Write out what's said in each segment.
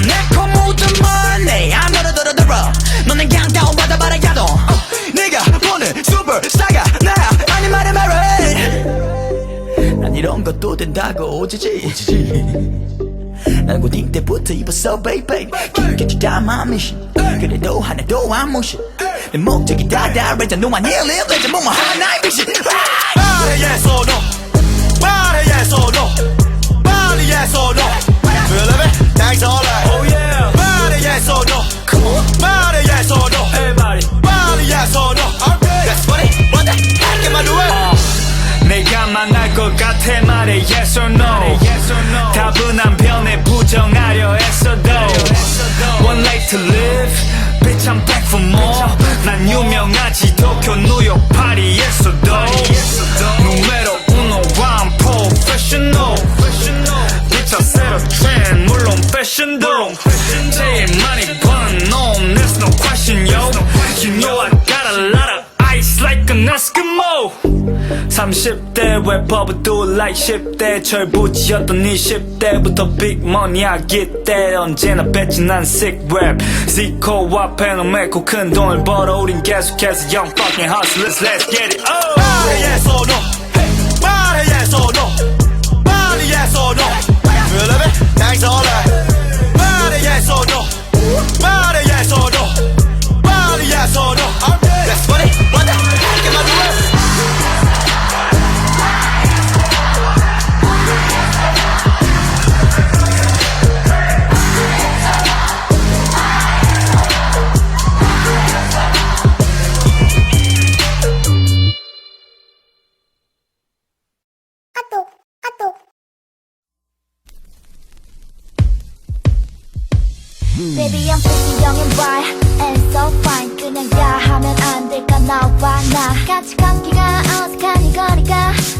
넌 내코 모든 money 안 들어 들어 들어 너는 그냥 다운받아 봐라야도 uh, 네가 보는 슈퍼스타가 나야 아니 말해 말해 난 이런 것도 된다고 오지지 오지지 난 고딩 때부터 입었어 baby 기억했지 다 맘이 그래도 하나도 안 무시 내 목적이 다 다르자 너만 일일 레자 몸만 하나의 빛이 나의 손으로 30대 래퍼부 do like 10대 철부지였던 20대부터 빅머니 아기 때 언제나 뺐지 난 sick rap 지코와 펜을 메고 큰 돈을 벌어 우린 계속해서 young fucking hustlers let's get it oh. 말해 yes or no 말해 yes or no 말해 yes or no You love it? Thanks all right 말해 yes or no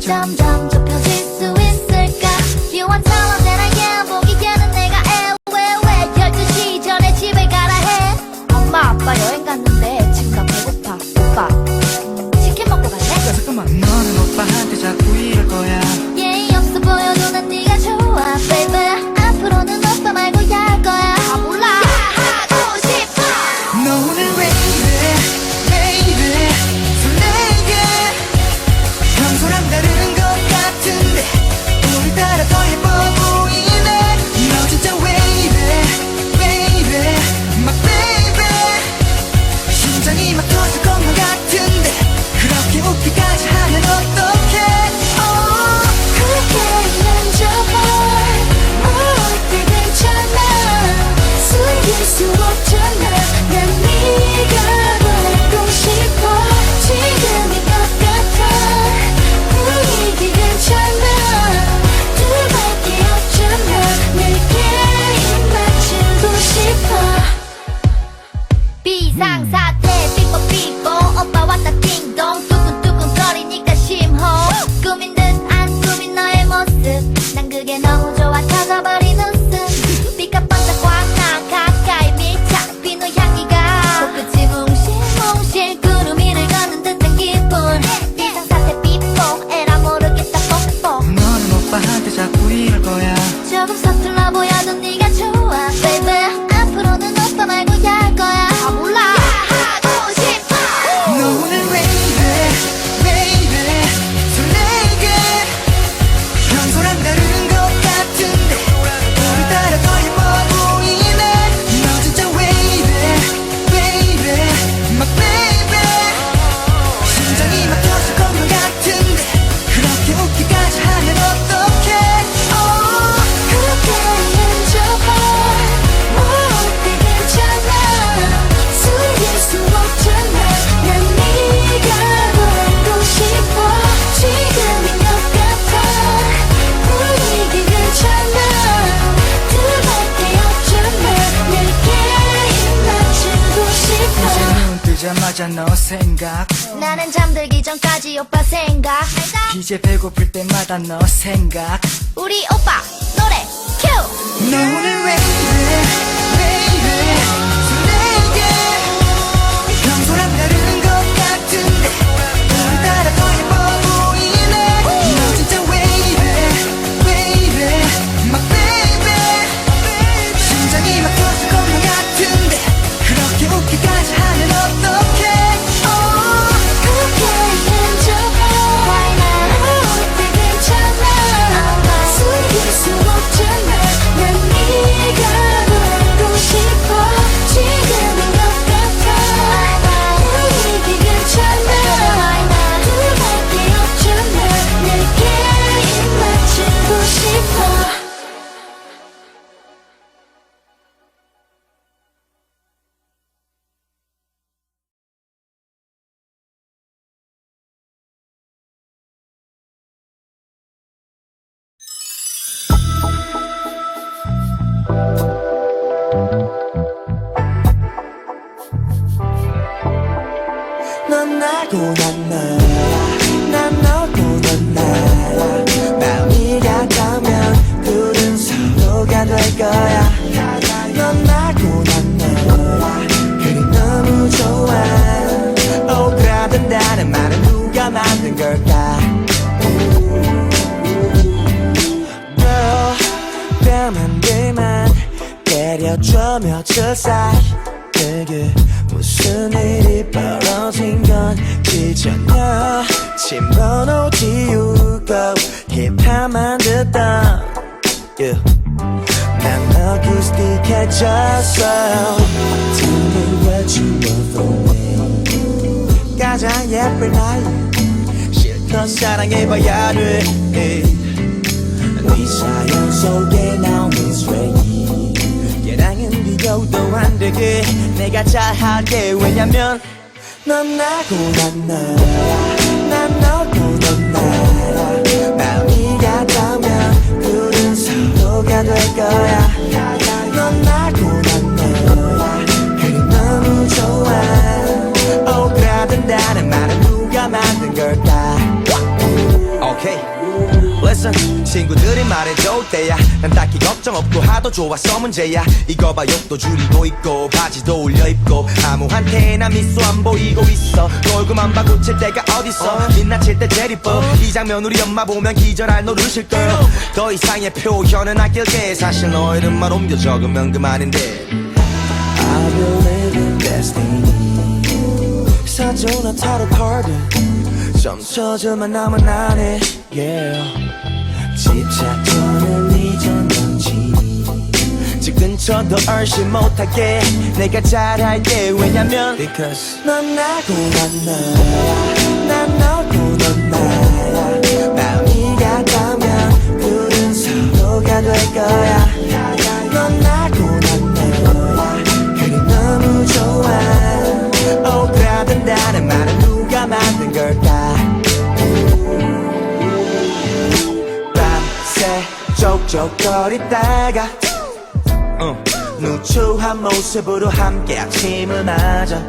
점점 좁혀질 수 있을까? You are taller than I am 보기에는 내가 애왜왜? 12시 전에 집에 가라 해. 엄마 아빠 여행 갔는데 别闹！ 맞아 너 생각. 나는 잠들기 전까지 오빠 생각. 이제 배고플 때마다 너 생각. 우리 오빠 노래 큐 너 오늘 왜 그래? going 어쿠스틱해졌어 Tell me what you want from me. 가장 예쁠 나이. 실컷 사랑해봐야 돼. 네 사연 속에 나오는 스웨이. 얘랑은 비교도 안 되게 내가 잘할게. 왜냐면 넌 나고 난 너야 말해줄 때야? 난 딱히 걱정 없고 하도 좋아서 문제야. 이거 봐 욕도 줄이고 있고 바지도 올려 입고. 아무한테나 미소 안 보이고 있어. 너 얼굴만 봐 고 칠 때가 어딨어? 민낯일 때 제일 이뻐. 이 장면 우리 엄마 보면 기절할 노릇일 걸 더 이상의 표현은 아낄게. 사실 너 이름만 옮겨 적으면 그만인데. I believe in destiny. 사조나 타로 카드 좀 쳐주면 나만 안해 yeah. 이전 넘치니 집 근처도 얼씬 못하게 내가 잘할게. 왜냐면 Because 넌 나고 난 너야. 난 너고 넌 나야. 마음이 같다면 둘은 서로가 될 거야 족족거리다가. 어, 누추한 모습으로 함께 아침을 맞아.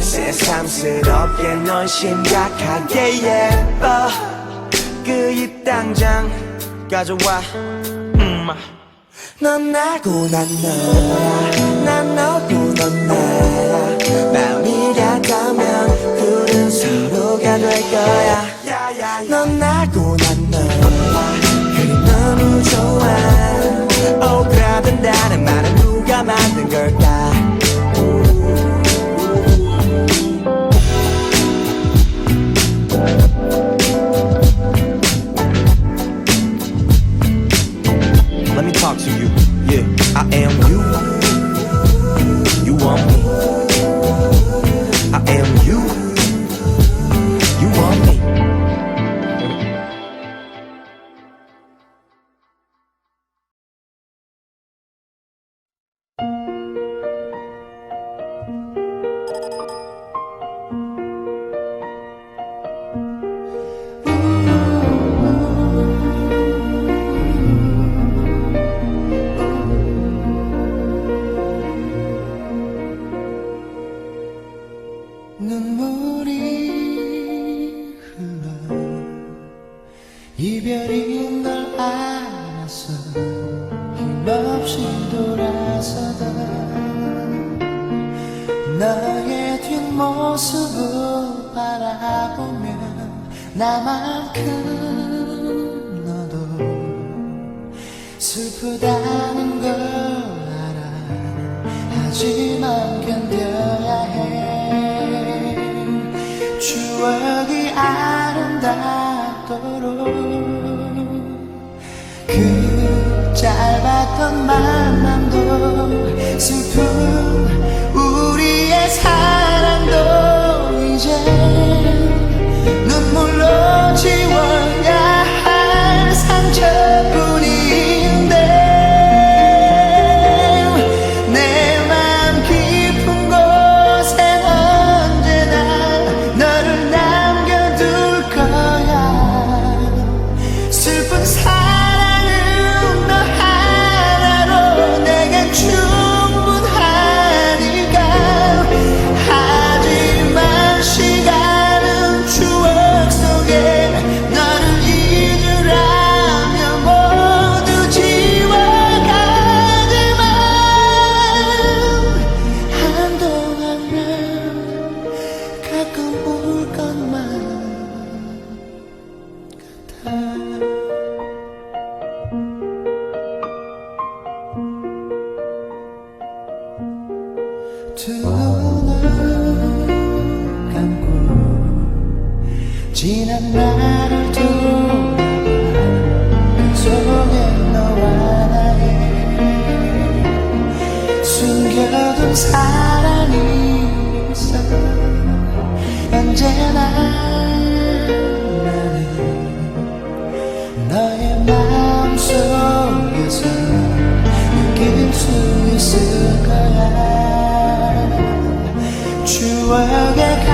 새삼스럽게 넌 심각하게 예뻐. 그 입 당장 가져와. 음. 넌 나고 난 너야. 난 너고 넌 나야. 마음이 같다면 둘은 서로가 될 거야. 넌 나고 난 너야 그 슬프다는 걸 알아. 하지만 견뎌야 해. 추억이 아름답도록 그 짧았던 만남도 슬픈 우리의 사랑도 이제 두 눈을 감고 지난 나를 속에 너와 나의 숨겨둔 사랑 추억의